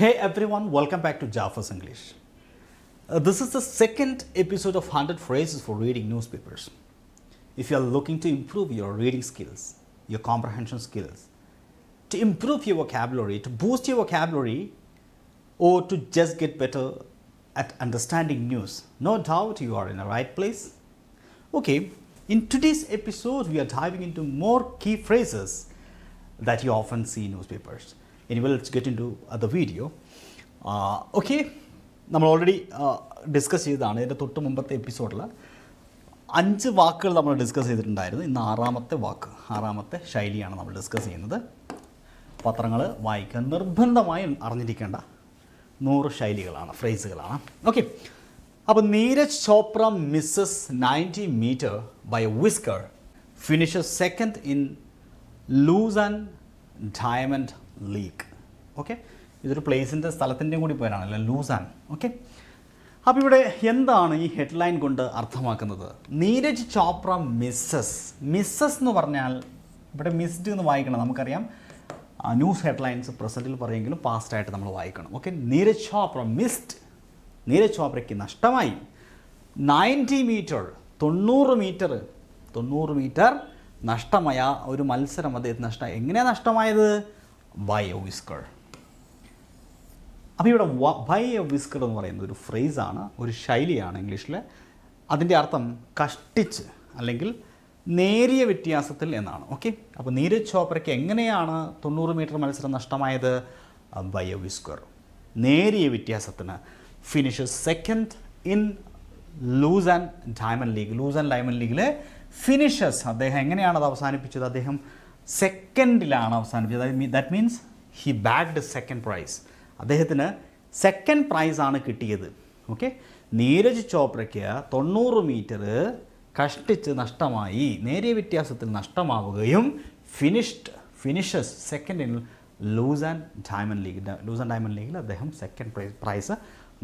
Hey everyone, welcome back to Jaffa's English. Uh, this is the second episode of 100 phrases for reading newspapers. If you are looking to improve your reading skills, your comprehension skills, to improve your vocabulary, to boost your vocabulary, or to just get better at understanding news, no doubt you are in the right place. Okay, in today's episode, we are diving into more key phrases that you often see in newspapers. Anyway, let's get into അത് video okay നമ്മൾ already discuss ചെയ്തതാണ്. ഇതിന്റെ തൊട്ട് മുമ്പത്തെ എപ്പിസോഡിൽ അഞ്ച് വാക്കുകൾ നമ്മൾ ഡിസ്കസ് ചെയ്തിട്ടുണ്ടായിരുന്നു. ഇന്ന് ആറാമത്തെ വാക്ക് ആറാമത്തെ ശൈലിയാണ് നമ്മൾ ഡിസ്കസ് ചെയ്യുന്നത്. പത്രങ്ങൾ വായിക്കാൻ നിർബന്ധമായും അറിഞ്ഞിരിക്കേണ്ട നൂറ് ശൈലികളാണ് ഫ്രേസുകളാണ് ഓക്കെ അപ്പോൾ Neeraj Chopra misses ninety metre by whisker finish second in Lausanne and Diamond League okay ഇതൊരു പ്ലേസിന്റെ സ്ഥലത്തിന്റെയും കൂടി പേരാണല്ലോ ലൂസാൻ. ഓക്കെ അപ്പോൾ ഇവിടെ എന്താണ് ഈ ഹെഡ്ലൈൻ കൊണ്ട് അർത്ഥമാക്കുന്നത്? നീരജ് ചോപ്ര മിസ്സസ് മിസ്സസ് എന്ന് പറഞ്ഞാൽ ഇവിടെ മിസ്ഡ് എന്ന് വായിക്കണം നമുക്കറിയാം. ന്യൂസ് ഹെഡ്ലൈൻസ് പ്രസന്റിൽ പറയുമെങ്കിലും പാസ്റ്റായിട്ട് നമ്മൾ വായിക്കണം. ഓക്കെ നീരജ് ചോപ്ര മിസ്ഡ് നീരജ് ചോപ്രയ്ക്ക് നഷ്ടമായി. നയന്റി മീറ്റർ തൊണ്ണൂറ് മീറ്റർ തൊണ്ണൂറ് മീറ്റർ നഷ്ടമായ ഒരു മത്സരം അദ്ദേഹത്തിന് നഷ്ടമായി. എങ്ങനെയാണ് നഷ്ടമായത്? ബൈ എ വിസ്കർ അപ്പോൾ ഇവിടെ ബൈ എ വിസ്കർ എന്ന് പറയുന്ന ഒരു ഫ്രേസാണ് ഒരു ശൈലിയാണ് ഇംഗ്ലീഷിൽ അതിന്റെ അർത്ഥം കഷ്ടിച്ച് അല്ലെങ്കിൽ നേരിയ വ്യത്യാസത്തിൽ എന്നാണ്. ഓക്കെ അപ്പോൾ നീരജ് ചോപ്രയ്ക്ക് എങ്ങനെയാണ് തൊണ്ണൂറ് മീറ്റർ മത്സരം നഷ്ടമായത്? ബൈ എ വിസ്കർ നേരിയ വ്യത്യാസത്തിന് finish second in Lausanne and Diamond League Lausanne and Diamond ലീഗിലെ ഫിനിഷസ് അദ്ദേഹം എങ്ങനെയാണ് അത് അവസാനിപ്പിച്ചത്? അദ്ദേഹം സെക്കൻഡിലാണ് അവസാനിപ്പിച്ചത്. അതായത് that means he bagged second prize അദ്ദേഹത്തിന് സെക്കൻഡ് പ്രൈസ് ആണ് കിട്ടിയത്. ഓക്കെ നീരജ് ചോപ്രയ്ക്ക് തൊണ്ണൂറ് മീറ്റർ കഷ്ടിച്ച് നഷ്ടമായി. നേരിയ വ്യത്യാസത്തിൽ നഷ്ടമാവുകയും ഫിനിഷ്ഡ് ഫിനിഷസ് സെക്കൻഡിൽ Lausanne and Diamond League Lausanne and Diamond ലീഗിൽ അദ്ദേഹം സെക്കൻഡ് പ്രൈസ് പ്രൈസ്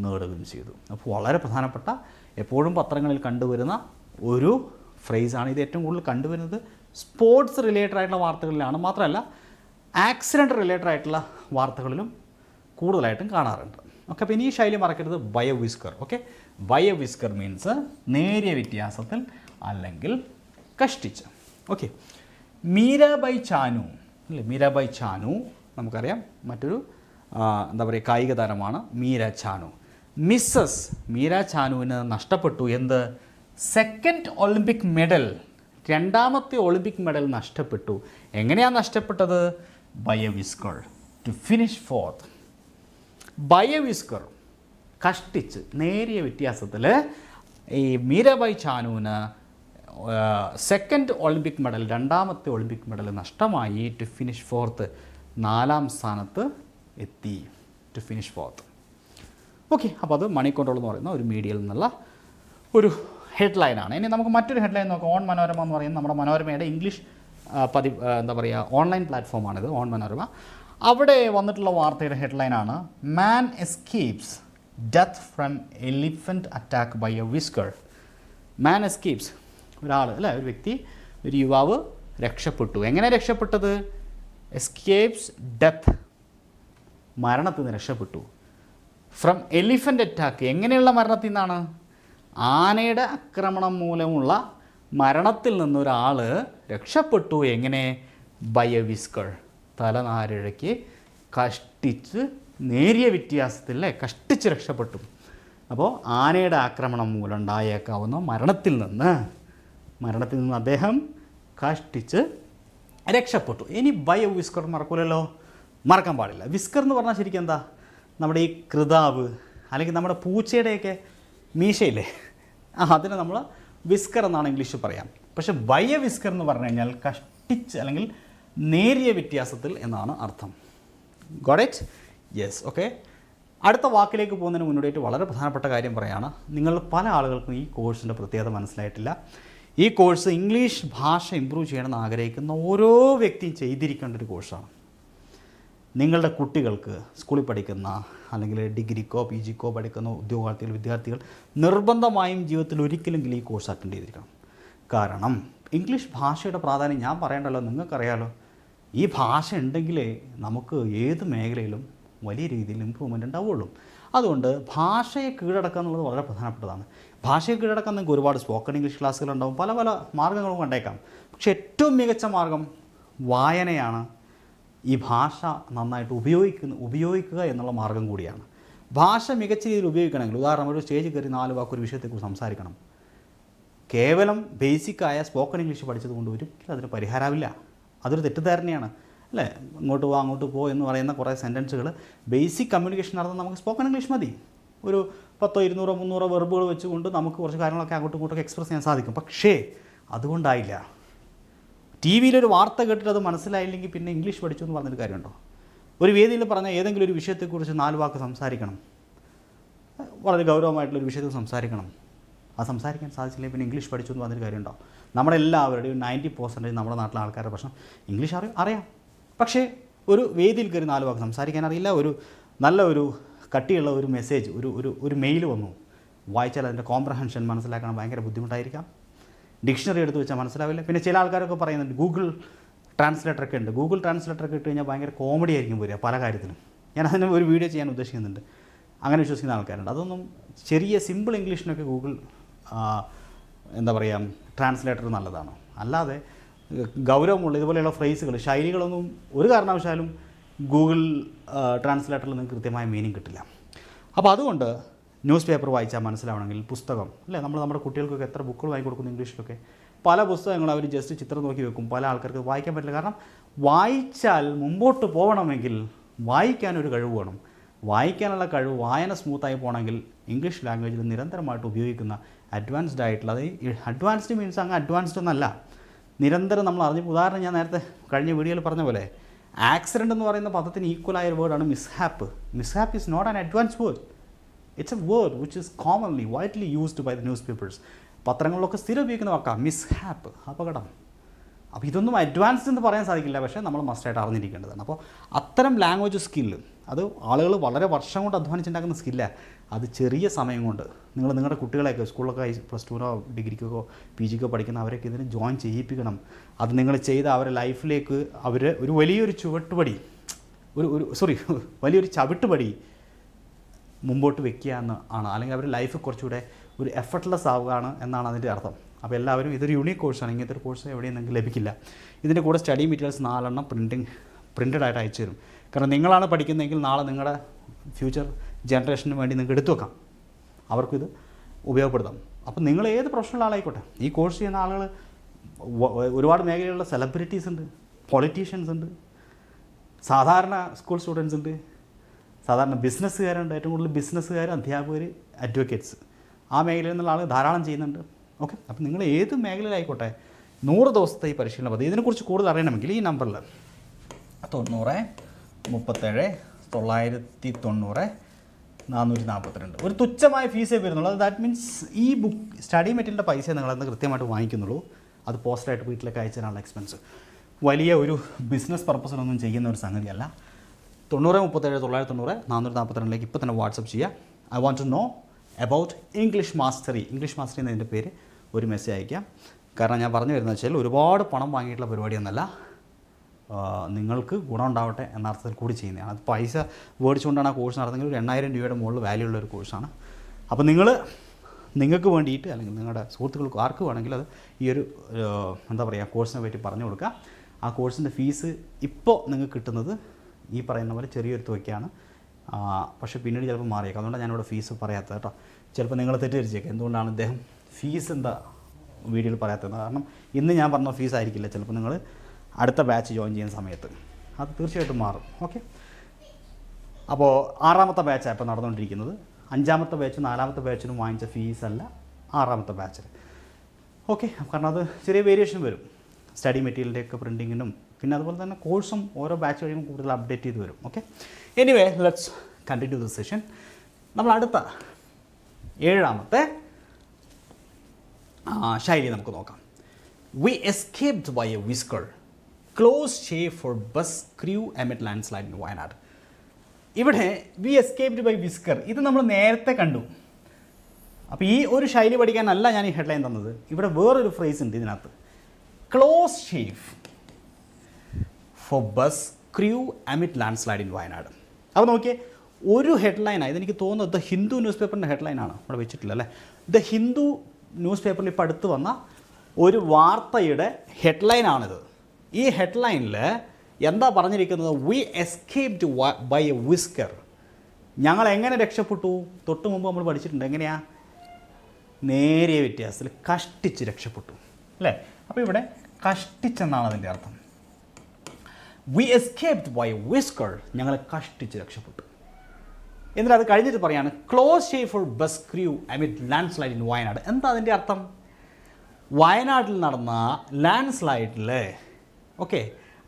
നേടുകയും ചെയ്തു. അപ്പോൾ വളരെ പ്രധാനപ്പെട്ട എപ്പോഴും പത്രങ്ങളിൽ കണ്ടുവരുന്ന ഒരു ഫ്രേസാണ് ഇത് ഏറ്റവും കൂടുതൽ കണ്ടുവരുന്നത്. സ്പോർട്സ് റിലേറ്റഡ് ആയിട്ടുള്ള വാർത്തകളിലാണ്. മാത്രമല്ല ആക്സിഡന്റ് റിലേറ്റഡ് ആയിട്ടുള്ള വാർത്തകളിലും കൂടുതലായിട്ടും കാണാറുണ്ട്. ഓക്കെ അപ്പോൾ ഇനി ഈ ശൈലി മറക്കരുത്. ബയോവിസ്കർ. ഓക്കെ ബയോവിസ്കർ മീൻസ് നേരിയ വ്യത്യാസത്തിൽ അല്ലെങ്കിൽ കഷ്ടിച്ച്. ഓക്കെ മീരാബൈ ചാനു. അല്ലേ മീരാബൈ ചാനു നമുക്കറിയാം. മറ്റൊരു എന്താ പറയുക കായിക താരമാണ് മീര ചാനു. മിസ്സസ് മീര ചാനുവിന് നഷ്ടപ്പെട്ടു. എന്ത്? സെക്കൻഡ് ഒളിമ്പിക് മെഡൽ രണ്ടാമത്തെ ഒളിമ്പിക് മെഡൽ നഷ്ടപ്പെട്ടു. എങ്ങനെയാണ് നഷ്ടപ്പെട്ടത്? By whisker whisker to finish fourth. By whisker കഷ്ടിച്ച് നേരിയ വ്യത്യാസത്തിൽ ഈ മീരാബായ് ചാനുവിന് സെക്കൻഡ് ഒളിമ്പിക് മെഡൽ രണ്ടാമത്തെ ഒളിമ്പിക് മെഡൽ നഷ്ടമായി ടു ഫിനിഷ് ഫോർത്ത് നാലാം സ്ഥാനത്ത് എത്തി ടു ഫിനിഷ് ഫോർത്ത്. ഓക്കെ അപ്പോൾ അത് മണി കൺട്രോൾ എന്ന് പറയുന്ന ഒരു മീഡിയയിൽ നിന്നുള്ള ഒരു ഹെഡ്ലൈനാണ് ഇനി നമുക്ക് മറ്റൊരു ഹെഡ്ലൈൻ നോക്കാം. ഓൺ മനോരമ എന്ന് പറയുന്നത് നമ്മുടെ മനോരമയുടെ ഇംഗ്ലീഷ് പതി എന്താ പറയുക ഓൺലൈൻ പ്ലാറ്റ്ഫോമാണിത് ഓൺ മനോരമ. അവിടെ വന്നിട്ടുള്ള വാർത്തയുടെ ഹെഡ്ലൈനാണ് man escapes death from elephant attack by a whisker man escapes ഒരാൾ അല്ലേ ഒരു വ്യക്തി ഒരു യുവാവ് രക്ഷപ്പെട്ടു. എങ്ങനെ രക്ഷപ്പെട്ടത്? എസ്കേപ്സ് ഡെത്ത് മരണത്തിൽ നിന്ന് രക്ഷപ്പെട്ടു. ഫ്രം എലിഫന്റ് അറ്റാക്ക് എങ്ങനെയുള്ള മരണത്തിൽ നിന്നാണ്? ആനയുടെ ആക്രമണം മൂലമുള്ള മരണത്തിൽ നിന്നൊരാൾ രക്ഷപ്പെട്ടു. എങ്ങനെ? ബയവിസ്കൾ തലനാരിഴയ്ക്ക് കഷ്ടിച്ച് നേരിയ വ്യത്യാസത്തിൽ കഷ്ടിച്ച് രക്ഷപ്പെട്ടു. അപ്പോൾ ആനയുടെ ആക്രമണം മൂലം ഉണ്ടായേക്കാവുന്ന മരണത്തിൽ നിന്ന് മരണത്തിൽ നിന്ന് അദ്ദേഹം കഷ്ടിച്ച് രക്ഷപ്പെട്ടു. ഇനി ബയോ വിസ്കർ മറക്കൂലല്ലോ? മറക്കാൻ പാടില്ല. വിസ്കർ എന്ന് പറഞ്ഞാൽ ശരിക്കും എന്താ? നമ്മുടെ ഈ കൃതാവ് അല്ലെങ്കിൽ നമ്മുടെ പൂച്ചയുടെയൊക്കെ മീശയില്ലേ? അതിനെ നമ്മൾ വിസ്കർ എന്നാണ് ഇംഗ്ലീഷിൽ പറയാം. പക്ഷെ വയ്യ വിസ്കർ എന്ന് പറഞ്ഞു കഴിഞ്ഞാൽ കഷ്ടിച്ച് അല്ലെങ്കിൽ നേരിയ വ്യത്യാസത്തിൽ എന്നാണ് അർത്ഥം. ഗോഡ് ഇറ്റ് യെസ് ഓക്കെ അടുത്ത വാക്കിലേക്ക് പോകുന്നതിന് മുന്നോടിയായിട്ട് വളരെ പ്രധാനപ്പെട്ട കാര്യം പറയാണ്. നിങ്ങൾ പല ആളുകൾക്കും ഈ കോഴ്സിന്റെ പ്രത്യേകത മനസ്സിലായിട്ടില്ല. ഈ കോഴ്സ് ഇംഗ്ലീഷ് ഭാഷ ഇമ്പ്രൂവ് ചെയ്യണമെന്ന് ആഗ്രഹിക്കുന്ന ഓരോ വ്യക്തിയും ചെയ്തിരിക്കേണ്ട ഒരു കോഴ്സാണ് നിങ്ങളുടെ കുട്ടികൾക്ക് സ്കൂളിൽ പഠിക്കുന്ന അല്ലെങ്കിൽ ഡിഗ്രിക്കോ പി ജിക്കോ പഠിക്കുന്ന ഉദ്യോഗാർത്ഥികൾ വിദ്യാർത്ഥികൾ നിർബന്ധമായും ജീവിതത്തിൽ ഒരിക്കലെങ്കിലും ഈ കോഴ്സ് അറ്റൻഡ് ചെയ്തിരിക്കണം. കാരണം ഇംഗ്ലീഷ് ഭാഷയുടെ പ്രാധാന്യം ഞാൻ പറയണ്ടല്ലോ നിങ്ങൾക്കറിയാലോ. ഈ ഭാഷ ഉണ്ടെങ്കിലേ നമുക്ക് ഏത് മേഖലയിലും വലിയ രീതിയിൽ ഇമ്പ്രൂവ്മെന്റ് ഉണ്ടാവുള്ളൂ. അതുകൊണ്ട് ഭാഷയെ കീഴടക്കുക എന്നുള്ളത് വളരെ പ്രധാനപ്പെട്ടതാണ്. ഭാഷയെ കീഴടക്കാൻ നിങ്ങൾക്ക് ഒരുപാട് സ്പോക്കൺ ഇംഗ്ലീഷ് ക്ലാസ്സുകളുണ്ടാവും പല പല മാർഗങ്ങളും കണ്ടേക്കാം. പക്ഷേ ഏറ്റവും മികച്ച മാർഗം വായനയാണ്. ഈ ഭാഷ നന്നായിട്ട് ഉപയോഗിക്കുന്ന ഉപയോഗിക്കുക എന്നുള്ള മാർഗം കൂടിയാണ്. ഭാഷ മികച്ച രീതിയിൽ ഉപയോഗിക്കണമെങ്കിൽ ഉദാഹരണം ഒരു സ്റ്റേജ് കയറി നാല് വാക്കൊരു വിഷയത്തെക്കുറിച്ച് സംസാരിക്കണം. കേവലം ബേസിക്കായ സ്പോക്കൺ ഇംഗ്ലീഷ് പഠിച്ചതുകൊണ്ട് ഒരിക്കലും അതിന് പരിഹാരമില്ല. അതൊരു തെറ്റിദ്ധാരണയാണ്. അല്ലേ? ഇങ്ങോട്ട് പോ അങ്ങോട്ട് പോ എന്ന് പറയുന്ന കുറേ സെന്റൻസുകൾ ബേസിക് കമ്മ്യൂണിക്കേഷൻ നടത്താൻ നമുക്ക് സ്പോക്കൺ ഇംഗ്ലീഷ് മതി. ഒരു പത്തോ ഇരുന്നൂറോ മുന്നൂറോ വെർബുകൾ വെച്ചുകൊണ്ട് നമുക്ക് കുറച്ച് കാര്യങ്ങളൊക്കെ അങ്ങോട്ടും ഇങ്ങോട്ടൊക്കെ എക്സ്പ്രസ് ചെയ്യാൻ സാധിക്കും. പക്ഷേ അതുകൊണ്ടായില്ല. ടി വിയിലൊരു വാർത്ത കേട്ടിട്ട് അത് മനസ്സിലായില്ലെങ്കിൽ പിന്നെ ഇംഗ്ലീഷ് പഠിച്ചു എന്ന് പറഞ്ഞൊരു കാര്യമുണ്ടോ? ഒരു വേദിയിൽ പറഞ്ഞ ഏതെങ്കിലും ഒരു വിഷയത്തെക്കുറിച്ച് നാല് വാക്ക് സംസാരിക്കണം. വളരെ ഗൗരവമായിട്ടുള്ള ഒരു വിഷയത്തിൽ സംസാരിക്കണം. അത് സംസാരിക്കാൻ സാധിച്ചില്ലെങ്കിൽ പിന്നെ ഇംഗ്ലീഷ് പഠിച്ചു എന്ന് പറഞ്ഞൊരു കാര്യമുണ്ടോ? നമ്മുടെ എല്ലാവരുടെയും നയന്റി പെർസെന്റേജ് നമ്മുടെ നാട്ടിലെ ആൾക്കാരുടെ പ്രശ്നം. ഇംഗ്ലീഷ് അറിയാം അറിയാം. പക്ഷേ ഒരു വേദിയിൽ കയറി നാല് വാക്ക് സംസാരിക്കാൻ അറിയില്ല. ഒരു നല്ല ഒരു കട്ടിയുള്ള ഒരു മെസ്സേജ് ഒരു ഒരു ഒരു മെയിൽ വന്നു. വായിച്ചാൽ അതിന്റെ കോംപ്രഹെൻഷൻ മനസ്സിലാക്കാൻ ഭയങ്കര ബുദ്ധിമുട്ടായിരിക്കാം. ഡിക്ഷണറി എടുത്ത് വെച്ചാൽ മനസ്സിലാവില്ല. പിന്നെ ചില ആൾക്കാരൊക്കെ പറയുന്നുണ്ട് ഗൂഗിൾ ട്രാൻസ്ലേറ്റർ ഒക്കെ ഉണ്ട്. ഗൂഗിൾ ട്രാൻസ്ലേറ്റർ ഒക്കെ ഇട്ട് കഴിഞ്ഞാൽ ഭയങ്കര കോമഡി ആയിരിക്കും വരിക പല കാര്യത്തിലും. ഞാൻ അതിന് ഒരു വീഡിയോ ചെയ്യാൻ ഉദ്ദേശിക്കുന്നുണ്ട്. അങ്ങനെ വിശ്വസിക്കുന്ന ആൾക്കാരുണ്ട്. അതൊന്നും ചെറിയ സിമ്പിൾ ഇംഗ്ലീഷിനൊക്കെ ഗൂഗിൾ എന്താ പറയുക ട്രാൻസ്ലേറ്റർ നല്ലതാണ്. അല്ലാതെ ഗൗരവമുള്ള ഇതുപോലെയുള്ള ഫ്രേസുകൾ ശൈലികളൊന്നും ഒരു കാരണവശാലും ഗൂഗിൾ ട്രാൻസ്ലേറ്ററിൽ നിന്ന് കൃത്യമായ മീനിങ് കിട്ടില്ല. അപ്പോൾ അതുകൊണ്ട് ന്യൂസ് പേപ്പർ വായിച്ചാൽ മനസ്സിലാവണമെങ്കിൽ പുസ്തകം അല്ലേ? നമ്മൾ നമ്മുടെ കുട്ടികൾക്കൊക്കെ എത്ര ബുക്കുകൾ വാങ്ങി കൊടുക്കുന്നു ഇംഗ്ലീഷിലൊക്കെ. പല പുസ്തകങ്ങൾ അവർ ജസ്റ്റ് ചിത്രം നോക്കി വെക്കും. പല ആൾക്കാർക്ക് വായിക്കാൻ പറ്റില്ല. കാരണം വായിച്ചാൽ മുമ്പോട്ട് പോകണമെങ്കിൽ വായിക്കാനൊരു കഴിവ് വേണം. വായിക്കാനുള്ള കഴിവ് വായന സ്മൂത്തായി പോകണമെങ്കിൽ ഇംഗ്ലീഷ് ലാംഗ്വേജിൽ നിരന്തരമായിട്ട് ഉപയോഗിക്കുന്ന അഡ്വാൻസ്ഡ് ആയിട്ടുള്ള അത് അഡ്വാൻസ്ഡ് മീൻസ് അങ്ങ് അഡ്വാൻസ്ഡ് ഒന്നല്ല നിരന്തരം നമ്മൾ അറിഞ്ഞു ഉദാഹരണം ഞാൻ നേരത്തെ കഴിഞ്ഞ വീഡിയോയിൽ പറഞ്ഞ പോലെ ആക്സിഡന്റ് എന്ന് പറയുന്ന പദത്തിന് ഈക്വലായ ഒരു വേർഡാണ് mishap mishap is not an advance word it's a word which is commonly widely used by the newspapers പത്രങ്ങളിലൊക്കെ സ്ഥിരം ഉപയോഗിക്കുന്ന വാക്കാണ് മിസ്ഹാപ്പ് അപകടം. അപ്പോൾ ഇതൊന്നും അഡ്വാൻസ്ഡ് എന്ന് പറയാൻ സാധിക്കില്ല പക്ഷേ നമ്മൾ മസ്റ്റായിട്ട് അറിഞ്ഞിരിക്കേണ്ടതാണ്. അപ്പോൾ അത്തരം ലാംഗ്വേജ് സ്കില്ല് അത് ആളുകൾ വളരെ വർഷം കൊണ്ട് അധ്വാനിച്ചുണ്ടാക്കുന്ന സ്കില്ല അത് ചെറിയ സമയം കൊണ്ട് നിങ്ങൾ നിങ്ങളുടെ കുട്ടികളെയൊക്കെ സ്കൂളിലൊക്കെ പ്ലസ് ടുവിനോ ഡിഗ്രിക്കോ പി ജിക്കോ പഠിക്കുന്ന അവരൊക്കെ ഇതിന് ജോയിൻ ചെയ്യിപ്പിക്കണം. അത് നിങ്ങൾ ചെയ്ത് അവരെ ലൈഫിലേക്ക് അവർ ഒരു വലിയൊരു ചുവട്ടുപടി ഒരു ഒരു സോറി വലിയൊരു ചവിട്ടുപടി മുമ്പോട്ട് വെക്കുക എന്ന് ആണ്. അല്ലെങ്കിൽ അവരുടെ ലൈഫ് കുറച്ചുകൂടെ ഒരു എഫർട്ട്ലെസ് ആവുകയാണ് എന്നാണ് അതിന്റെ അർത്ഥം. അപ്പോൾ എല്ലാവരും ഇതൊരു യൂണിക് കോഴ്സാണ് ഇങ്ങനത്തെ ഒരു കോഴ്സ് എവിടെയും നിങ്ങൾക്ക് ലഭിക്കില്ല. ഇതിന്റെ കൂടെ സ്റ്റഡി മെറ്റീരിയൽസ് നാലെണ്ണം പ്രിന്റിങ് പ്രിന്റഡ് ആയിട്ട് അയച്ചു തരും. കാരണം നിങ്ങളാണ് പഠിക്കുന്നതെങ്കിൽ നാളെ നിങ്ങളുടെ ഫ്യൂച്ചർ ജനറേഷന് വേണ്ടി നിങ്ങൾക്ക് എടുത്തു വെക്കാം. അവർക്കിത് ഉപയോഗപ്പെടുത്താം. അപ്പോൾ നിങ്ങൾ ഏത് പ്രൊഫഷണൽ ആളായിക്കോട്ടെ. ഈ കോഴ്സ് ചെയ്യുന്ന ആളുകൾ ഒരുപാട് മേഖലയിലുള്ള സെലിബ്രിറ്റീസ് ഉണ്ട് പൊളിറ്റീഷ്യൻസ് ഉണ്ട് സാധാരണ സ്കൂൾ സ്റ്റുഡൻസ് ഉണ്ട് സാധാരണ ബിസിനസ്സുകാരുണ്ട് ഏറ്റവും കൂടുതൽ ബിസിനസ്സുകാർ അധ്യാപകർ അഡ്വക്കേറ്റ്സ് ആ മേഖലയിൽ നിന്നുള്ള ആൾ ധാരാളം ചെയ്യുന്നുണ്ട്. ഓക്കെ അപ്പം നിങ്ങൾ ഏത് മേഖലയിലായിക്കോട്ടെ നൂറ് ദിവസത്തെ ഈ പരിശീലന പദ്ധതി ഇതിനെക്കുറിച്ച് കൂടുതൽ അറിയണമെങ്കിൽ ഈ നമ്പറിൽ തൊണ്ണൂറ് മുപ്പത്തേഴ് തൊള്ളായിരത്തി തൊണ്ണൂറ് നാനൂറ്റി നാൽപ്പത്തിരണ്ട് ഒരു തുച്ഛമായ ഫീസേ വരുന്നുള്ളൂ. അത് ദാറ്റ് മീൻസ് ഈ ബുക്ക് സ്റ്റഡി മെറ്റീരിയലിന്റെ പൈസ നിങ്ങളന്ന് കൃത്യമായിട്ട് വാങ്ങിക്കുന്നുള്ളൂ. അത് പോസ്റ്ററായിട്ട് വീട്ടിലേക്ക് അയച്ചതിനുള്ള എക്സ്പെൻസ് വലിയ ഒരു ബിസിനസ് പർപ്പസിനൊന്നും ചെയ്യുന്ന ഒരു സംഗതിയല്ല. തൊണ്ണൂറ് മുപ്പത്തേഴ് തൊള്ളായിരത്തി തൊണ്ണൂറ് നാനൂറ്റി നാൽപ്പത്തിരണ്ടിലേക്ക് ഇപ്പോൾ തന്നെ വാട്സപ്പ് ചെയ്യുക. I want to know about English mastery English mastery എന്നതിന്റെ പേര് ഒരു മെസ്സേജ് അയക്കാം കാരണം ഞാൻ പറഞ്ഞു വരുന്നത് വെച്ചാൽ ഒരുപാട് പണം വാങ്ങിയിട്ടുള്ള പരിപാടിയൊന്നല്ല ആ, നിങ്ങൾക്ക് ഗുണം ഉണ്ടാവട്ടെ എന്ന അർത്ഥത്തിൽ കൂടി ചെയ്യുന്നതാണ്. അത് പൈസ മേടിച്ചുകൊണ്ടാണ് ആ കോഴ്സ് നടത്തുന്നത്. ഒരു എണ്ണായിരം രൂപയുടെ മുകളിൽ വാല്യൂ ഉള്ള ഒരു കോഴ്സാണ് അപ്പോൾ നിങ്ങൾ നിങ്ങൾക്ക് വേണ്ടിയിട്ട് അല്ലെങ്കിൽ നിങ്ങളുടെ സുഹൃത്തുക്കൾക്ക് ആർക്ക് വേണമെങ്കിൽ അത് ഈ ഒരു എന്താ പറയുക കോഴ്സിനെ പറ്റി പറഞ്ഞു കൊടുക്കുക. ആ കോഴ്സിന്റെ ഫീസ് ഇപ്പോൾ നിങ്ങൾക്ക് കിട്ടുന്നത് ഈ പറയുന്ന പോലെ ചെറിയൊരു തുകയ്ക്കാണ്. പക്ഷേ പിന്നീട് ചിലപ്പോൾ മാറിയേക്കാം. അതുകൊണ്ടാണ് ഞാനിവിടെ ഫീസ് പറയാത്തത് കേട്ടോ. ചിലപ്പോൾ നിങ്ങൾ തെറ്റിദ്ധരിച്ചേക്കാം. എന്തുകൊണ്ടാണ് ഇദ്ദേഹം ഫീസ് എന്താ വീഡിയോയിൽ പറയാത്തത് കാരണം ഇന്ന് ഞാൻ പറഞ്ഞ ഫീസ് ആയിരിക്കില്ല ചിലപ്പോൾ നിങ്ങൾ അടുത്ത ബാച്ച് ജോയിൻ ചെയ്യുന്ന സമയത്ത്. അത് തീർച്ചയായിട്ടും മാറും. ഓക്കെ അപ്പോൾ ആറാമത്തെ ബാച്ചാണ് ഇപ്പോൾ നടന്നുകൊണ്ടിരിക്കുന്നത്. അഞ്ചാമത്തെ ബാച്ചും നാലാമത്തെ ബാച്ചിനും വാങ്ങിച്ച ഫീസ് അല്ല ആറാമത്തെ ബാച്ചിൽ ഓക്കെ കാരണം അത് ചെറിയ വേരിയേഷൻ വരും. സ്റ്റഡി മെറ്റീരിയലിന്റെയൊക്കെ പ്രിന്റിങ്ങിനും പിന്നെ അതുപോലെ തന്നെ കോഴ്സും ഓരോ ബാച്ച് കഴിയുമ്പോൾ കൂടുതൽ അപ്ഡേറ്റ് ചെയ്ത് വരും. Okay anyway let's continue the session നമ്മൾ അടുത്ത ഏഴാമത്തെ ശൈലി നമുക്ക് നോക്കാം. We escaped by a whisker close shave for bus crew amid landslide in Wayanad ഇവിടെ വി എസ്കേപ്ഡ് ബൈ വിസ്കർ ഇത് നമ്മൾ നേരത്തെ കണ്ടു. അപ്പോൾ ഈ ഒരു ശൈലി പഠിക്കാനല്ല ഞാൻ ഈ ഹെഡ്ലൈൻ തന്നത്. ഇവിടെ വേറൊരു ഫ്രേസ് ഉണ്ട് ഇതിനകത്ത്. Close shave for bus crew amid landslide in Wayanad അപ്പോൾ നോക്കിയേ ഒരു ഹെഡ്ലൈനാണ് ഇതെനിക്ക് തോന്നുന്നത് ദ ഹിന്ദു ന്യൂസ് പേപ്പറിന്റെ ഹെഡ്ലൈനാണ് ഇവിടെ വെച്ചിട്ടില്ല അല്ലേ? ദ ഹിന്ദു ന്യൂസ് പേപ്പറിൽ ഇപ്പോൾ അടുത്ത് വന്ന ഒരു വാർത്തയുടെ ഹെഡ്ലൈനാണിത് ഈ ഹെഡ്ലൈനിൽ എന്താ പറഞ്ഞിരിക്കുന്നത്? We escaped by a whisker ഞങ്ങൾ എങ്ങനെ രക്ഷപ്പെട്ടു? തൊട്ട് മുമ്പ് നമ്മൾ പഠിച്ചിട്ടുണ്ട് എങ്ങനെയാ? നേരിയ വ്യത്യാസത്തിൽ കഷ്ടിച്ച് രക്ഷപ്പെട്ടു അല്ലേ? അപ്പോൾ ഇവിടെ കഷ്ടിച്ചെന്നാണ് അതിന്റെ അർത്ഥം. വി എസ്കേപ്ഡ് ബൈ വിസ്കർ ഞങ്ങൾ കഷ്ടിച്ച് രക്ഷപ്പെട്ടു. എന്നിട്ട് അത് കഴിഞ്ഞിട്ട് പറയാണ് close shave for bus crew amid landslide in Wayanad എന്താ അതിന്റെ അർത്ഥം? വയനാട്ടിൽ നടന്ന ലാൻഡ് സ്ലൈഡിൽ ഓക്കെ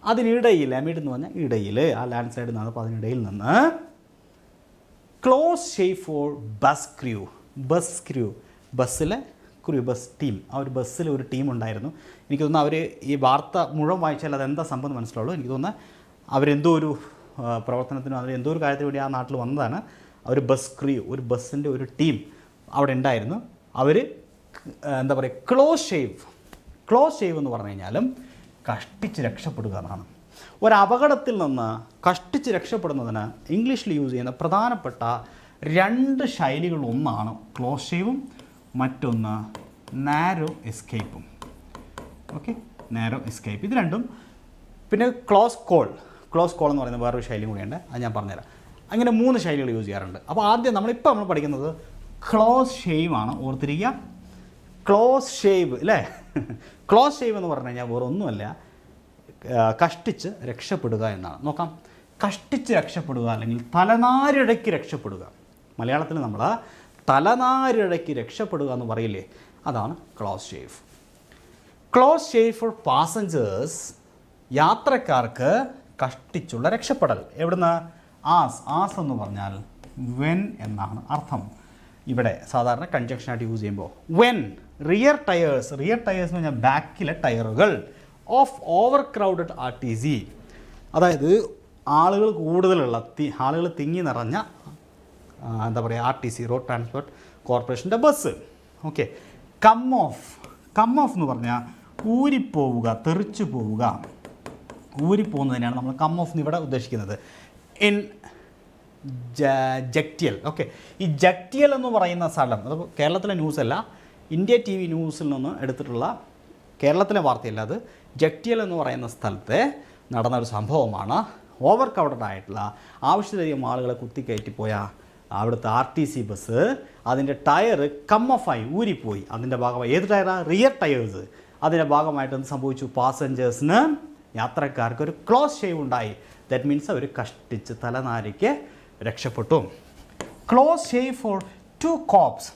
അതിനിടയിൽ അമിഡ് എന്ന് പറഞ്ഞാൽ ഇടയിൽ ആ ലാൻഡ് സ്ലൈഡ് നടന്നപ്പോൾ അതിനിടയിൽ നിന്ന് close shave for bus crew bus crew ബസ്സിലെ ക്രൂ ബസ് ടീം ആ ഒരു ബസ്സിലെ ഒരു ടീം ഉണ്ടായിരുന്നു. എനിക്ക് തോന്നുന്നു അവർ ഈ വാർത്ത മുഴുവൻ വായിച്ചാൽ അത് എന്താ സംഭവം മനസ്സിലാവുള്ളൂ. എനിക്ക് തോന്നുന്നു അവരെന്തോ ഒരു പ്രവർത്തനത്തിനും പ്രവർത്തനത്തിനോ അതിന് എന്തോ ഒരു കാര്യത്തിന് വേണ്ടി ആ നാട്ടിൽ വന്നതാണ്. അവർ ബസ് ക്രീ ഒരു ബസ്സിന്റെ ഒരു ടീം അവിടെ ഉണ്ടായിരുന്നു. അവർ എന്താ പറയുക ക്ലോസ് ഷേവ് ക്ലോസ് ഷേവ് എന്ന് പറഞ്ഞു കഴിഞ്ഞാലും കഷ്ടിച്ച് രക്ഷപ്പെടുക എന്നാണ്. ഒരു അപകടത്തിൽ നിന്ന് കഷ്ടിച്ച് രക്ഷപ്പെടുന്നതിന് ഇംഗ്ലീഷിൽ യൂസ് ചെയ്യുന്ന പ്രധാനപ്പെട്ട രണ്ട് ശൈലികളൊന്നാണ് ക്ലോസ് ഷേവും മറ്റൊന്ന് നാരോ എസ്കേപ്പും. ഓക്കെ നേരം എസ്കേപ്പ് ഇത് രണ്ടും പിന്നെ ക്ലോസ് കോൾ ക്ലോസ് കോൾ എന്ന് പറയുന്ന വേറൊരു ശൈലി കൂടിയുണ്ട്. അത് ഞാൻ പറഞ്ഞുതരാം. അങ്ങനെ മൂന്ന് ശൈലികൾ യൂസ് ചെയ്യാറുണ്ട്. അപ്പോൾ ആദ്യം നമ്മളിപ്പോൾ നമ്മൾ പഠിക്കുന്നത് ക്ലോസ് ഷെയ്വ് ആണ്. ഓർത്തിരിക്കുക. ക്ലോസ് ഷേവ് അല്ലേ ക്ലോസ് ഷേവ് എന്ന് പറഞ്ഞു കഴിഞ്ഞാൽ വേറെ ഒന്നുമല്ല കഷ്ടിച്ച് രക്ഷപ്പെടുക എന്നാണ്. നോക്കാം. കഷ്ടിച്ച് രക്ഷപ്പെടുക അല്ലെങ്കിൽ തലനാരിഴയ്ക്ക് രക്ഷപ്പെടുക. മലയാളത്തിൽ നമ്മൾ തലനാരിഴയ്ക്ക് രക്ഷപ്പെടുക എന്ന് പറയില്ലേ? അതാണ് close shave close shave for passengers യാത്രക്കാർക്ക് കഷ്ടിച്ചുള്ള രക്ഷപ്പെടൽ. എവിടുന്ന്? ആസ്. ആസ് എന്ന് പറഞ്ഞാൽ വെൻ എന്നാണ് അർത്ഥം. ഇവിടെ സാധാരണ കൺജക്ഷനായിട്ട് യൂസ് ചെയ്യുമ്പോൾ when rear tyres rear tyres എന്ന് പറഞ്ഞാൽ ബാക്കിലെ ടയറുകൾ of overcrowded R T C അതായത് ആളുകൾ കൂടുതലുള്ള തി ആളുകൾ തിങ്ങി നിറഞ്ഞ എന്താ പറയുക R T C road transport കോർപ്പറേഷന്റെ bus okay come off come off എന്ന് പറഞ്ഞാൽ ഊരിപ്പോവുക തെറിച്ചു പോവുക. ഊരിപ്പോകുന്നതിനാണ് നമ്മൾ കം ഓഫ് എന്ന് ഇവിടെ ഉദ്ദേശിക്കുന്നത്. ഇൻ ജക്റ്റിയൽ ഓക്കെ ഈ ജക്റ്റിയൽ എന്ന് പറയുന്ന സ്ഥലം അത് കേരളത്തിലെ ന്യൂസല്ല ഇന്ത്യ ടി വി ന്യൂസിൽ നിന്ന് എടുത്തിട്ടുള്ള കേരളത്തിലെ വാർത്തയല്ല അത്. ജക്റ്റിയൽ എന്ന് പറയുന്ന സ്ഥലത്തെ നടന്ന ഒരു സംഭവമാണ്. ഓവർ ക്രൗഡഡ് ആയിട്ടുള്ള ആവശ്യത്തിലധികം ആളുകളെ കുത്തിക്കയറ്റിപ്പോയ അവിടുത്തെ ആർ ടി സി ബസ് അതിന്റെ ടയർ കം കമ്മഫായി ഊരിപ്പോയി. അതിന്റെ ഭാഗമായി ഏത് ടയറാണ് റിയർ ടയേഴ്സ് അതിന്റെ ഭാഗമായിട്ട് എന്ത് സംഭവിച്ചു? പാസഞ്ചേഴ്സിന് യാത്രക്കാർക്ക് ഒരു ക്ലോസ് ഷേവ് ഉണ്ടായി. ദാറ്റ് മീൻസ് അവർ കഷ്ടിച്ച് തലനാരിക്ക് രക്ഷപ്പെട്ടു. Close shave for two cops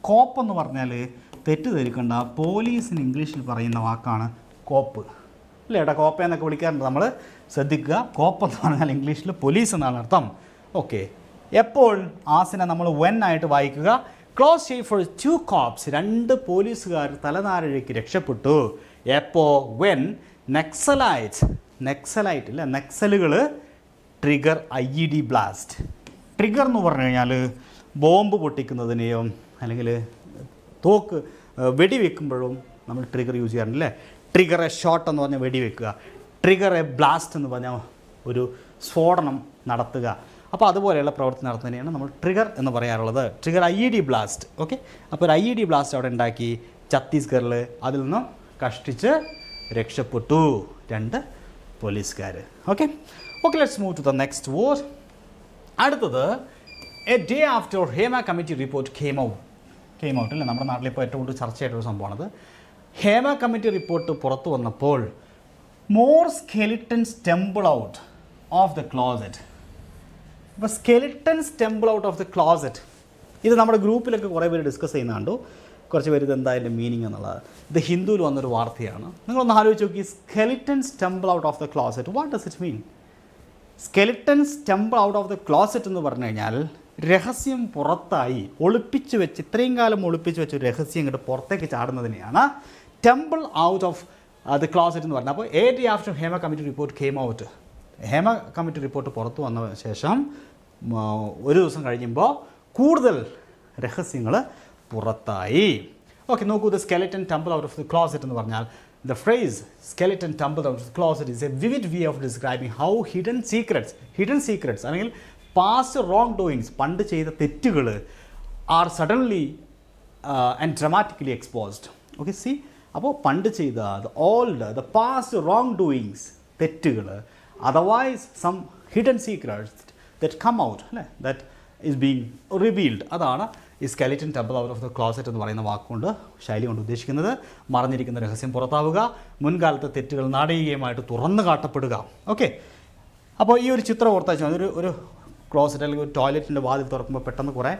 cop എന്ന് പറഞ്ഞാൽ തെറ്റിദ്ധരിക്കേണ്ട പോലീസിന് ഇംഗ്ലീഷിൽ പറയുന്ന വാക്കാണ് കോപ്പ്. അല്ലേ ഏട്ടാ? കോപ്പ എന്നൊക്കെ വിളിക്കാറുണ്ട്. നമ്മൾ ശ്രദ്ധിക്കുക. കോപ്പ് എന്ന് പറഞ്ഞാൽ ഇംഗ്ലീഷിൽ പോലീസ് എന്നാണ് അർത്ഥം. ഓക്കെ എപ്പോൾ? ആസിനെ നമ്മൾ വെൻ ആയിട്ട് വായിക്കുക. ക്ലോസ് ഫോർ ടു കോപ്സ് രണ്ട് പോലീസുകാർ തലനാരിഴയ്ക്ക് രക്ഷപ്പെട്ടു. എപ്പോൾ വെൻ നെക്സലൈറ്റ്. നെക്സലൈറ്റ് അല്ലേ നെക്സലുകൾ trigger I E D blast trigger എന്ന് പറഞ്ഞു കഴിഞ്ഞാൽ ബോംബ് പൊട്ടിക്കുന്നതിനെയും അല്ലെങ്കിൽ തോക്ക് വെടിവെക്കുമ്പോഴും നമ്മൾ ട്രിഗർ യൂസ് ചെയ്യാറുണ്ട് അല്ലേ ട്രിഗർ എ ഷോട്ട് എന്ന് പറഞ്ഞാൽ വെടിവെക്കുക. ട്രിഗർ എ ബ്ലാസ്റ്റ് എന്ന് പറഞ്ഞാൽ ഒരു സ്ഫോടനം നടത്തുക. അപ്പോൾ അതുപോലെയുള്ള പ്രവൃത്തി നടത്തുന്നതിനെയാണ് നമ്മൾ ട്രിഗർ എന്ന് പറയാറുള്ളത്. Trigger I E D blast okay അപ്പോൾ ഒരു ഐ ഇ ഡി ബ്ലാസ്റ്റ് അവിടെ ഉണ്ടാക്കി. ഛത്തീസ്ഗറിൽ അതിൽ നിന്നും കഷ്ടിച്ച് രക്ഷപ്പെട്ടു. രണ്ട് പോലീസുകാർ okay okay let's move to the next war അടുത്തത് a day after Hema committee report came out out അല്ലേ? നമ്മുടെ നാട്ടിൽ ഇപ്പോൾ ഏറ്റവും കൂടുതൽ ചർച്ചയായിട്ടൊരു സംഭവമാണത്. ഹേമ കമ്മിറ്റി റിപ്പോർട്ട് പുറത്തു വന്നപ്പോൾ more skeletons tumble out of the closet ഇപ്പോൾ skeletons tumble out of the closet ഇത് നമ്മുടെ ഗ്രൂപ്പിലൊക്കെ കുറേ പേര് ഡിസ്കസ് ചെയ്യുന്ന കണ്ടു കുറച്ച് പേര് ഇത് എന്താ മീനിങ് എന്നുള്ളത്. ഇത് ഹിന്ദുവിൽ വന്നൊരു വാർത്തയാണ്. നിങ്ങളൊന്ന് ആലോചിച്ച് നോക്കി skeletons tumble out of the closet what does it mean skeletons tumble out of the closet എന്ന് പറഞ്ഞു കഴിഞ്ഞാൽ രഹസ്യം പുറത്തായി ഒളിപ്പിച്ച് വെച്ച് ഇത്രയും കാലം ഒളിപ്പിച്ച് വെച്ച് രഹസ്യം ഇങ്ങോട്ട് പുറത്തേക്ക് ചാടുന്നതിനെയാണ് tumble out of the closet എന്ന് പറഞ്ഞാൽ അപ്പോൾ a day after Hema committee report came out Hema committee report പുറത്തു വന്ന ശേഷം ഒരു ദിവസം കഴിയുമ്പോൾ കൂടുതൽ രഹസ്യങ്ങൾ പുറത്തായി. ഓക്കെ നോക്കൂ the skeleton tumble out of the closet എന്ന് പറഞ്ഞാൽ the phrase skeleton tumble out of the closet is a vivid way of describing how hidden secrets hidden secrets അല്ലെങ്കിൽ പാസ്റ്റ് റോങ് ഡൂയിങ്സ് പണ്ട് ചെയ്ത തെറ്റുകൾ are suddenly and dramatically exposed okay see അപ്പോൾ പണ്ട് ചെയ്ത the old the past wrongdoings തെറ്റുകൾ otherwise some hidden secrets that come out അല്ലേ? That is being revealed അതാണ് ഈ skeleton tumble out of the closet എന്ന് പറയുന്ന വാക്കുകൊണ്ട് ശൈലി കൊണ്ട് ഉദ്ദേശിക്കുന്നത്. മറഞ്ഞിരിക്കുന്ന രഹസ്യം പുറത്താവുക മുൻകാലത്തെ തെറ്റുകൾ നാടകീയമായിട്ട് തുറന്നു കാട്ടപ്പെടുക. ഓക്കെ അപ്പോൾ ഈ ഒരു ചിത്രം ഓർത്താച്ചാൽ അതൊരു ഒരു ക്ലോസറ്റ് അല്ലെങ്കിൽ ഒരു ടോയ്ലറ്റിന്റെ വാതിൽ തുറക്കുമ്പോൾ പെട്ടെന്ന് കുറേ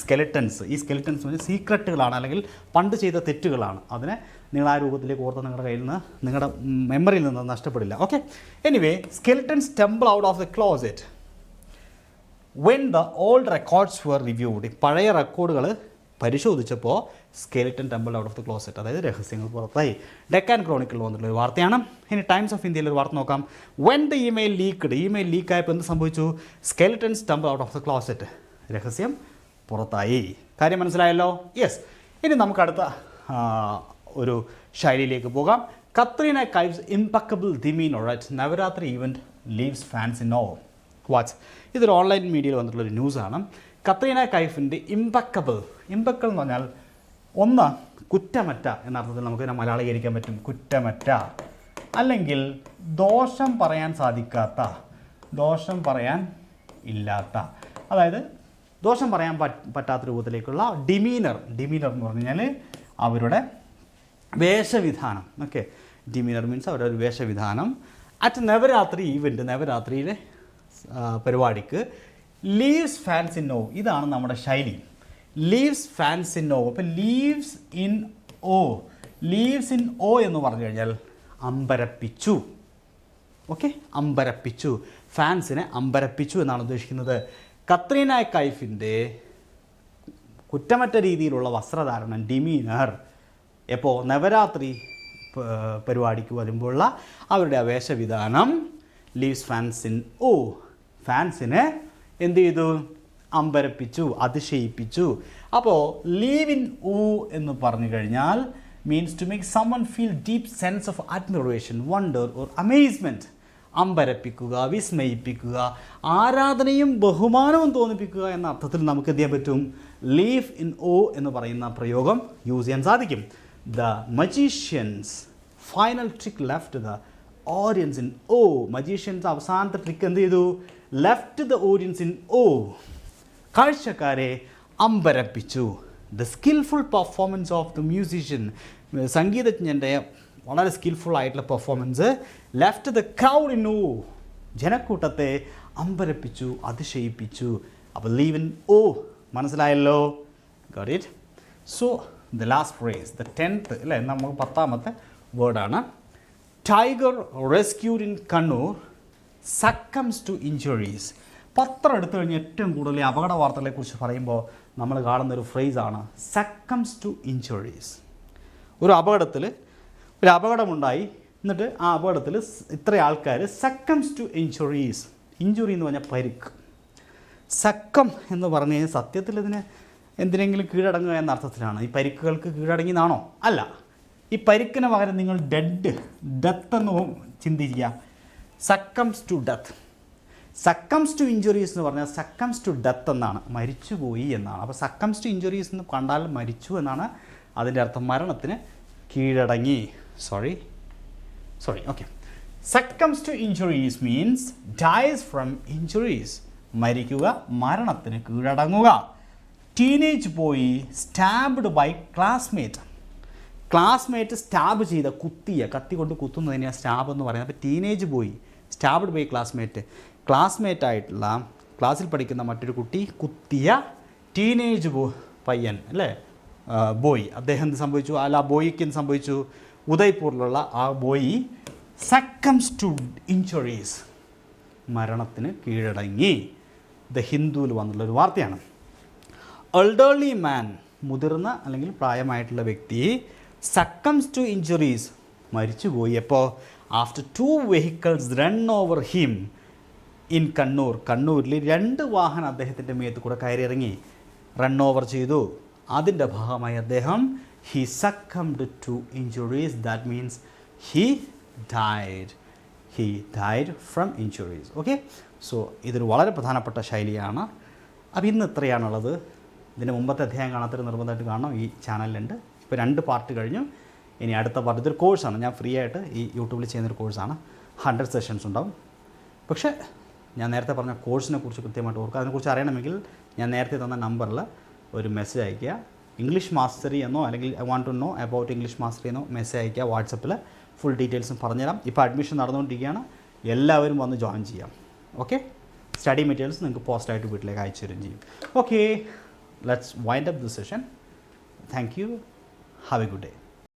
സ്കെലിറ്റൻസ് ഈ സ്കെലിറ്റൻസ് എന്ന് സീക്രട്ടുകളാണ് അല്ലെങ്കിൽ പണ്ട് ചെയ്ത തെറ്റുകളാണ്. അതിനെ നിങ്ങൾ ആ രൂപത്തിലേക്ക് ഓർത്ത് നിങ്ങളുടെ കയ്യിൽ നിന്ന്. നിങ്ങളുടെ മെമ്മറിയിൽ നിന്ന് നഷ്ടപ്പെടില്ല. Okay anyway skeletons tumble out of the closet when the old records were reviewed പഴയ റെക്കോർഡുകൾ പരിശോധിച്ചപ്പോൾ skeleton tumble out of the closet അതായത് രഹസ്യങ്ങൾ പുറത്തായി. ഡെക്കാൻ ക്രോണിക്കിൽ വന്നിട്ടുള്ള ഒരു വാർത്തയാണ്. ഇനി ടൈംസ് ഓഫ് ഇന്ത്യയിൽ ഒരു വാർത്ത നോക്കാം. When the email leaked email leak ആയപ്പോൾ എന്ത് സംഭവിച്ചു? Skeletons tumble out of the closet രഹസ്യം പുറത്തായി. കാര്യം മനസ്സിലായല്ലോ? യെസ് ഇനി നമുക്ക് അടുത്ത ആ, ഒരു ശൈലിയിലേക്ക് പോകാം. Katrina Kaif's impeccable demeanour at Navratri event leaves fans in awe watch ഇതൊരു ഓൺലൈൻ മീഡിയയിൽ വന്നിട്ടുള്ള ഒരു ന്യൂസാണ് കത്രീന കൈഫിന്റെ ഇമ്പക്കബിൾ ഇമ്പക്കൾ എന്ന് പറഞ്ഞാൽ ഒന്ന് കുറ്റമറ്റ എന്ന അർത്ഥത്തിൽ നമുക്ക് ഇതിനെ മലയാളീകരിക്കാൻ പറ്റും. കുറ്റമറ്റ. അല്ലെങ്കിൽ ദോഷം പറയാൻ സാധിക്കാത്ത ദോഷം പറയാൻ ഇല്ലാത്ത. അതായത് ദോഷം പറയാൻ പറ്റാത്ത രൂപത്തിലേക്കുള്ള ഡിമീനർ ഡിമീനർ എന്ന് പറഞ്ഞു കഴിഞ്ഞാൽ അവരുടെ വേഷവിധാനം. ഓക്കെ ഡിമിനർ മീൻസ് അവരുടെ ഒരു വേഷവിധാനം. അറ്റ് നവരാത്രി ഈവന്റ് നവരാത്രിയിലെ പരിപാടിക്ക് ലീവ്സ് ഫാൻസ് ഇൻ ഓ ഇതാണ് നമ്മുടെ ശൈലി. ലീവ്സ് ഫാൻസ് ഇൻ ഓ അപ്പോൾ leaves in awe leaves in awe എന്ന് പറഞ്ഞു കഴിഞ്ഞാൽ അമ്പരപ്പിച്ചു. ഓക്കെ അമ്പരപ്പിച്ചു. ഫാൻസിനെ അമ്പരപ്പിച്ചു എന്നാണ് ഉദ്ദേശിക്കുന്നത്. കത്രീന കൈഫിന്റെ കുറ്റമറ്റ രീതിയിലുള്ള വസ്ത്രധാരണം ഡിമീനർ എപ്പോൾ നവരാത്രി പരിപാടിക്ക് വരുമ്പോഴുള്ള അവരുടെ ആ വേഷവിധാനം ലീവ്സ് ഫാൻസിൻ ഓ ഫാൻസിനെ എന്ത് ചെയ്തു? അമ്പരപ്പിച്ചു അതിശയിപ്പിച്ചു. അപ്പോൾ ലീവ് ഇൻ ഊ എന്ന് പറഞ്ഞു കഴിഞ്ഞാൽ means to make someone feel deep sense of admiration wonder or amazement അമ്പരപ്പിക്കുക വിസ്മയിപ്പിക്കുക ആരാധനയും ബഹുമാനവും തോന്നിപ്പിക്കുക എന്ന അർത്ഥത്തിൽ നമുക്ക് എന്ത് ചെയ്യാൻ പറ്റും? ലീവ് ഇൻ ഓ എന്ന് പറയുന്ന പ്രയോഗം യൂസ് ചെയ്യാൻ സാധിക്കും. The magician's final trick left the audience in awe magician's അവസാനത്തെ ട്രിക്ക് എന്ത് ചെയ്തു? Left the audience in awe കാഴ്ചക്കാരെ അമ്പരപ്പിച്ചു. The skilful performance of the musician സംഗീതജ്ഞന്റെ വളരെ സ്കിൽഫുൾ ആയിട്ടുള്ള performance left the crowd in awe ജനക്കൂട്ടത്തെ അമ്പരപ്പിച്ചു അതിശയിപ്പിച്ചു. അപ്പോൾ ലീവ് ഇൻ ഓ മനസ്സിലായല്ലോ? Got it so the last phrase the tenth അല്ലേ? നമുക്ക് പത്താമത്തെ വേർഡാണ്. Tiger rescued in Kannur succumbs to injuries പത്രം എടുത്തു കഴിഞ്ഞാൽ ഏറ്റവും കൂടുതൽ അപകട വാർത്തകളെക്കുറിച്ച് പറയുമ്പോൾ നമ്മൾ കാണുന്ന ഒരു ഫ്രേസാണ് സക്കംസ് ടു ഇഞ്ചുറീസ് ഒരു അപകടത്തിൽ ഒരു അപകടമുണ്ടായി. എന്നിട്ട് ആ അപകടത്തിൽ ഇത്ര ആൾക്കാർ സക്കംസ് ടു ഇഞ്ചുറീസ് ഇഞ്ചുറി എന്ന് പറഞ്ഞാൽ പരിക്ക്. സക്കം എന്ന് പറഞ്ഞു കഴിഞ്ഞാൽ സത്യത്തിൽ ഇതിന് എന്തിനെങ്കിലും കീഴടങ്ങുക എന്ന അർത്ഥത്തിലാണ്. ഈ പരിക്കുകൾക്ക് കീഴടങ്ങിയതാണോ? അല്ല. ഈ പരിക്കിന് പകരം നിങ്ങൾ ഡെഡ് ഡെത്ത് എന്ന് ചിന്തിക്കുക. Succumbs to death succumbs to injuries എന്ന് പറഞ്ഞാൽ സക്കംസ് ടു ഡെത്ത് എന്നാണ്. മരിച്ചുപോയി എന്നാണ്. അപ്പോൾ സക്കംസ് ടു ഇഞ്ചുറീസ് എന്ന് കണ്ടാൽ മരിച്ചു എന്നാണ് അതിന്റെ അർത്ഥം. മരണത്തിന് കീഴടങ്ങി. Sorry sorry okay succumbs to injuries means dies from injuries മരിക്കുക മരണത്തിന് കീഴടങ്ങുക. Teenage boy stabbed by classmate classmate stab ചെയ്ത കുത്തിയ കത്തി കൊണ്ട് കുത്തുന്നതിനെയാണ് സ്റ്റാബ് എന്ന് പറയുന്നത്. അപ്പോൾ teenage boy stabbed by classmate classmate ആയിട്ടുള്ള ക്ലാസ്സിൽ പഠിക്കുന്ന മറ്റൊരു കുട്ടി കുത്തിയ ടീനേജ് ബോ പയ്യൻ അല്ലേ? ബോയ് അദ്ദേഹം എന്ത് സംഭവിച്ചു? അല്ല ആ ബോയിക്ക് എന്ത് സംഭവിച്ചു? ഉദയ്പൂരിലുള്ള ആ ബോയ് സക്കംസ് ടു ഇഞ്ചുറീസ് മരണത്തിന് കീഴടങ്ങി. ദ ഹിന്ദുവിൽ വന്നുള്ള ഒരു വാർത്തയാണ്. എൽഡർലി മാൻ മുതിർന്ന അല്ലെങ്കിൽ പ്രായമായിട്ടുള്ള വ്യക്തി സക്കംസ് ടു ഇഞ്ചുറീസ് മരിച്ചുപോയി. അപ്പോൾ after two vehicles run over him in Kannur കണ്ണൂരിൽ രണ്ട് വാഹനം അദ്ദേഹത്തിന്റെ മേത്ത് കൂടെ കയറിയിറങ്ങി. റൺ ഓവർ ചെയ്തു. അതിന്റെ ഭാഗമായി അദ്ദേഹം he succumbed to injuries that means he died he died from injuries okay so ഇതൊരു വളരെ പ്രധാനപ്പെട്ട ശൈലിയാണ്. അപ്പോൾ ഇന്ന് ഇത്രയാണുള്ളത് ഇതിന് മുമ്പത്തെ അധ്യായം കാണാത്തൊരു നിർബന്ധമായിട്ട് കാണണം. ഈ ചാനലിലുണ്ട്. ഇപ്പോൾ രണ്ട് പാർട്ട് കഴിഞ്ഞു. ഇനി അടുത്ത പാർട്ട് ഇതൊരു കോഴ്സാണ്. ഞാൻ ഫ്രീ ആയിട്ട് ഈ യൂട്യൂബിൽ ചെയ്യുന്നൊരു കോഴ്സാണ്. ഹൺഡ്രഡ് സെഷൻസ് ഉണ്ടാവും. പക്ഷേ ഞാൻ നേരത്തെ പറഞ്ഞ കോഴ്സിനെ കുറിച്ച് കൃത്യമായിട്ട് ഓർക്കുക. അതിനെക്കുറിച്ച് അറിയണമെങ്കിൽ ഞാൻ നേരത്തെ തന്ന നമ്പറിൽ ഒരു മെസ്സേജ് അയയ്ക്കുക. ഇംഗ്ലീഷ് മാസ്റ്ററി എന്നോ അല്ലെങ്കിൽ I want to know about English mastery എന്നോ മെസ്സേജ് അയയ്ക്കുക. വാട്സപ്പിൽ ഫുൾ ഡീറ്റെയിൽസും പറഞ്ഞുതരാം. ഇപ്പോൾ അഡ്മിഷൻ നടന്നുകൊണ്ടിരിക്കുകയാണ്. എല്ലാവരും വന്ന് ജോയിൻ ചെയ്യാം. ഓക്കെ? സ്റ്റഡി മെറ്റീരിയൽസ് നിങ്ങൾക്ക് പോസ്റ്റായിട്ട് വീട്ടിലേക്ക് അയച്ചു തരും ചെയ്യും. Okay? let us wind up the session. Thank you. Have a good day.